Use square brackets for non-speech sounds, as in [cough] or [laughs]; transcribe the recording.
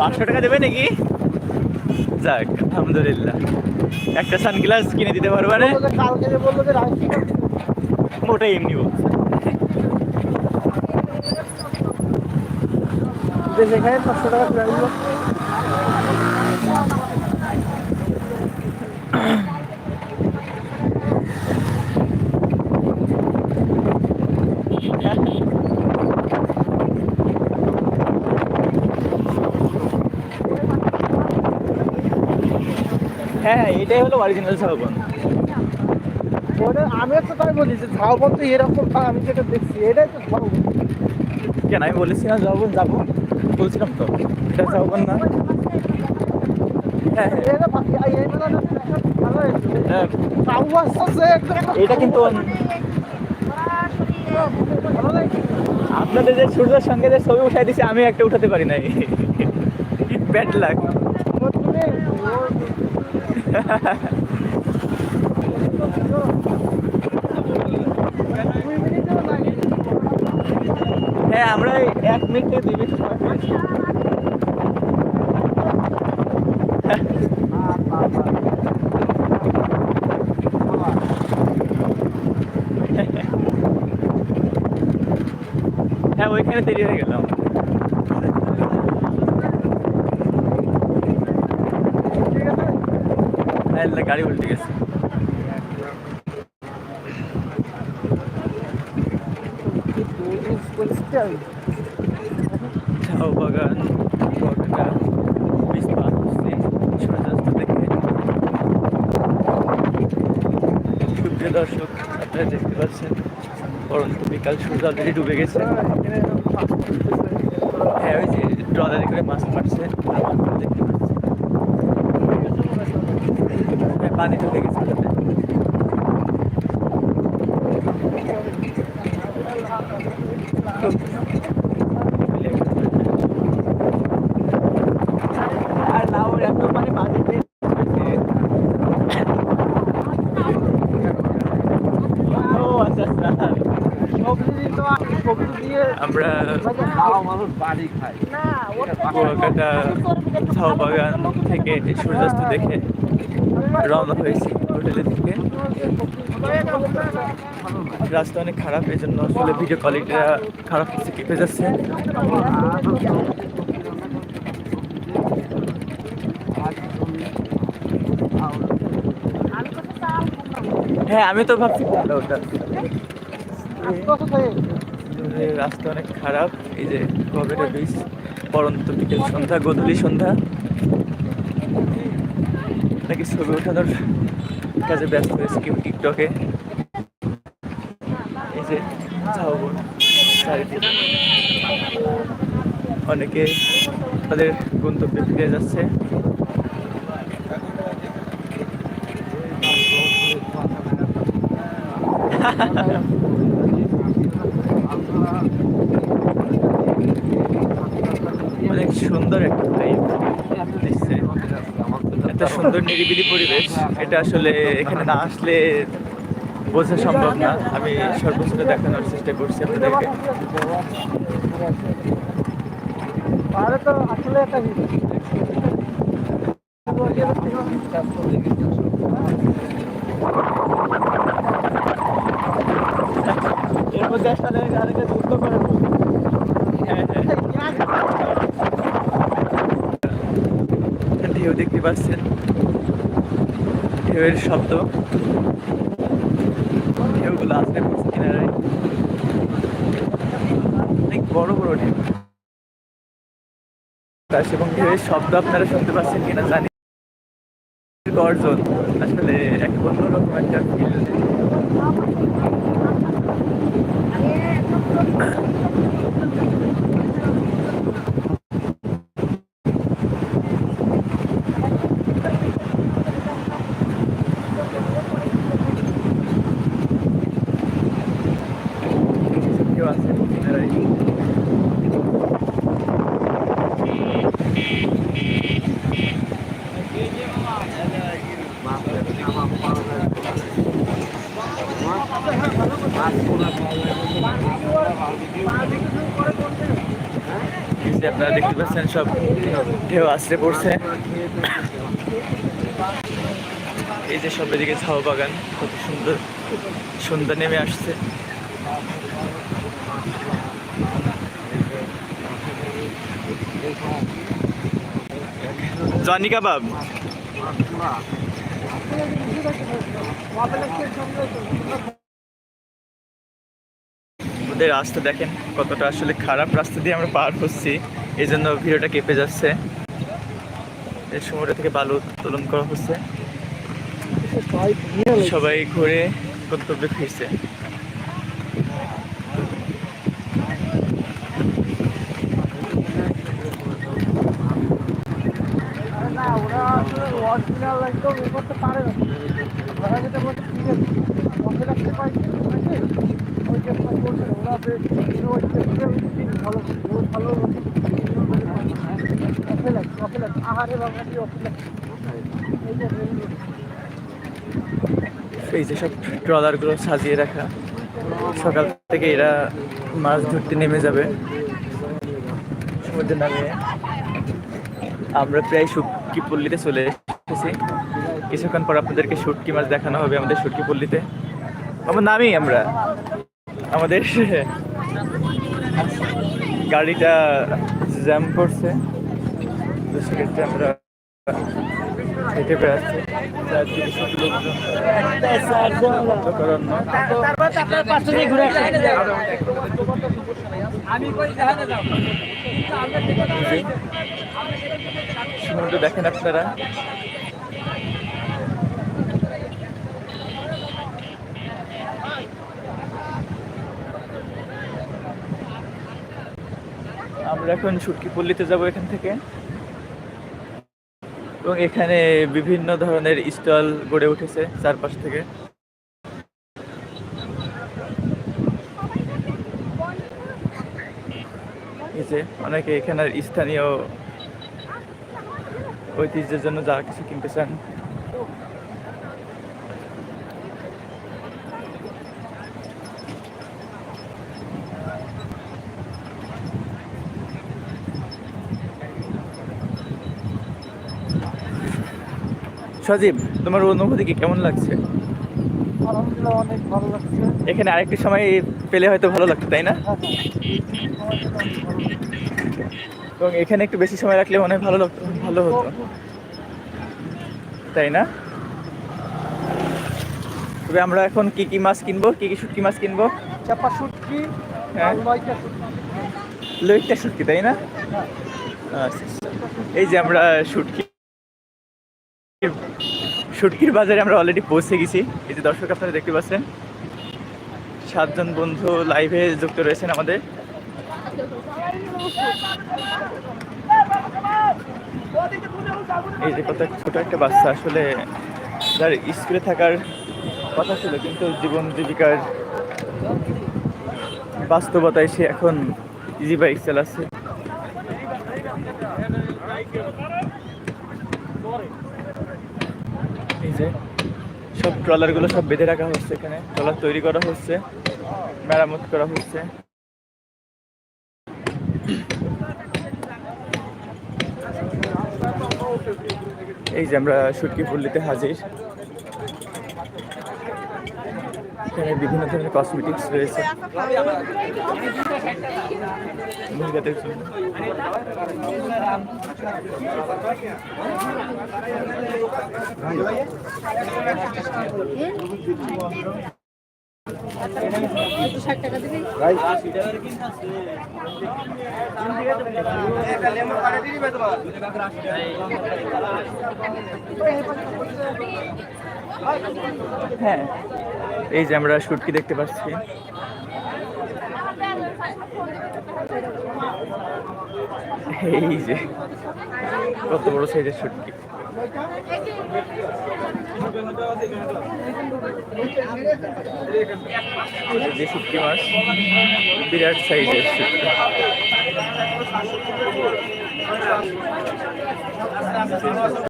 পাঁচশো টাকা দেবে নাকি? যাক, আলহামদুলিল্লাহ। একটা সানগ্লাস কিনে দিতে পারবে ওটাই এমনি বলছে। যেখানে পাঁচশো টাকা হ্যাঁ এটাই হলো অরিজিনাল সাবান ওটা আমি তো তাই বলি যে ঝাউবন তো এরকম আমি যেটা দেখছি এটাই তো ঝাউবন। কেন আমি বলেছি না যাব যাব? বলছিলাম তো এটা সাবান না। হ্যাঁ হ্যাঁ। এটা। হ্যাঁ, কিন্তু আপনাদের যে সূর্যের সঙ্গে যে ছবি উঠাই দিছে আমি একটা উঠাতে পারি নাই। [laughs] ব্যাড লাগ হ্যাঁ আমরা এক মিনিট দুই মিনিট হ্যাঁ ওইখানে দেরি হয়ে গেলাম ঠিক আছে? হ্যাঁ গাড়ি উল্টে গেছে। ঝাউ বাগান বটটা হচ্ছে সূর্যাস্ত দেখে। সুপ্রিয় দর্শক, আপনারা দেখতে পাচ্ছেন, পরন্ত বিকাল সূর্য অলরেডি ডুবে গেছে। হ্যাঁ ওই যে ট্রলারে করে মাছ মারছে। দেখতে পাচ্ছি হ্যাঁ পানি ঢুকে গেছে ওটাতে। আর না ওর এত মানে বাজেটে ও আচ্ছা আচ্ছা সবজি তো সবজি দিয়ে আমরা কুয়াকাটা ঝাউ বাগান থেকে সূর্যাস্ত দেখে রওনা হয়েছি হোটেলের দিকে। রাস্তা অনেক খারাপ এই জন্য আসলে ভিডিও কোয়ালিটিটা খারাপ হচ্ছে কেটে যাচ্ছে। হ্যাঁ আমি তো ভাবছি ওটা। রাস্তা অনেক খারাপ, এই যে কবেটা বিচ পরন্ত বিকেল সন্ধ্যা, গধূলি সন্ধ্যা। নাকি ছবি ওঠানোর কাজে ব্যস্ত হয়েছে কেউ টিকটকে। এই যে অনেকে তাদের গন্তব্যে ফিরে যাচ্ছে। অনেক সুন্দর একটা এত সুন্দর নিরিবিলি পরিবেশ। এটা আসলে এখানে না আসলে বোঝা সম্ভব না। আমি সর্বোচ্চ দেখানোর চেষ্টা করছি আপনাদেরকে। এর মধ্যে আসলে আরেকটা যুদ্ধ করে। হ্যাঁ হ্যাঁ ঢেউ দেখতে পাচ্ছেন ঢেউয়ের শব্দ। ঢেউগুলো আসলে পড়ছে কিনারায়। অনেক বড় বড় ঢেউ। বাতাস এবং ঢেউয়ের শব্দ আপনারা শুনতে পাচ্ছেন কিনা জানি গর্জন। আসলে এক অন্যরকম একটা ফিল কেউ আছে কিনারায় এই যে আপনারা দেখতে পাচ্ছেন সব ঢেউ আশ্রে পড়ছে এই যে সব এদিকে ঝাউ বাগান কত সুন্দর। সন্ধ্যা নেমে আসছে। জনি কাবাব? ওদের রাস্তা দেখেন কতটা আসলে খারাপ রাস্তা দিয়ে আমরা পার হচ্ছি। এই জন্য ভিডিওটা কেঁপে যাচ্ছে। এই সময়টা থেকে বালু উত্তোলন করা হচ্ছে। সবাই ঘুরে গন্তব্যে ফিরছে। পারে না। ভালো ভালো এই যে সব ট্রলারগুলো সাজিয়ে রাখা। সকাল থেকে এরা মাছ ধরতে নেমে যাবে। সমুদ্রে নামিয়ে আমরা প্রায় শুটকি পল্লীতে চলে এসেছি কিছুক্ষণ পর আপনাদেরকে শুটকি মাছ দেখানো হবে আমাদের শুটকি পল্লীতে। আমার নামই আমরা। আমাদের গাড়িটা জ্যাম করছে। আমরা হেঁটে বেড়াচ্ছি। চারদিকে সব লোকজন অন্ধকারারণ্য। তারপর তো আপনার পাশে দিয়ে ঘুরে আমি কই দেখা যাও জি। সমুদ্র দেখেন আপনারা আমরা এখন সুটকি পল্লীতে যাব এখান থেকে। এবং এখানে বিভিন্ন ধরনের স্টল গড়ে উঠেছে চারপাশ থেকে। অনেকে এখানের স্থানীয় ঐতিহ্যের জন্য যা কিছু কিনতে চান। সজীব তোমার অনুভূতি কি কেমন লাগছে? আলহামদুলিল্লাহ অনেক ভালো লাগছে। এখানে আরেকটি সময় পেলে হয়তো ভালো লাগতো তাই না? এবং এখানে একটু বেশি সময় রাখলে মনে হয় ভালো লাগতো ভালো হতো। তাই না? তবে আমরা এখন কি কি মাছ কিনবো? কি কি শুটকি মাছ কিনবো? চাপা শুটকি হ্যাঁ। আর শুটকি। তাই না? আচ্ছা, আচ্ছা। এই যে আমরা শুটকি শুটকির বাজারে আমরা অলরেডি পৌঁছে গেছি। এই যে দর্শক আপনারা দেখতে পাচ্ছেন, সাতজন বন্ধু লাইভে যুক্ত রয়েছেন আমাদের। এই যে কত ছোট একটা বাচ্চা আসলে যার স্কুলে থাকার কথা ছিল, কিন্তু জীবন জীবিকার বাস্তবতায় সে এখন ইজি বাইক চালাচ্ছে যে সব ট্রলারগুলো সব বেঁধে রাখা হচ্ছে এখানে। ট্রলার তৈরি করা হচ্ছে, মেরামত করা হচ্ছে। এই যে আমরা সুটকি পল্লীতে হাজির। এখানে বিভিন্ন ধরনের কসমেটিক্স রয়েছে। হ্যাঁ এই যে আমরা শুটকি দেখতে পাচ্ছি। এই যে কত বড় সাইজের শুটকি। যে শুটকি মাছ বিরাট সাইজের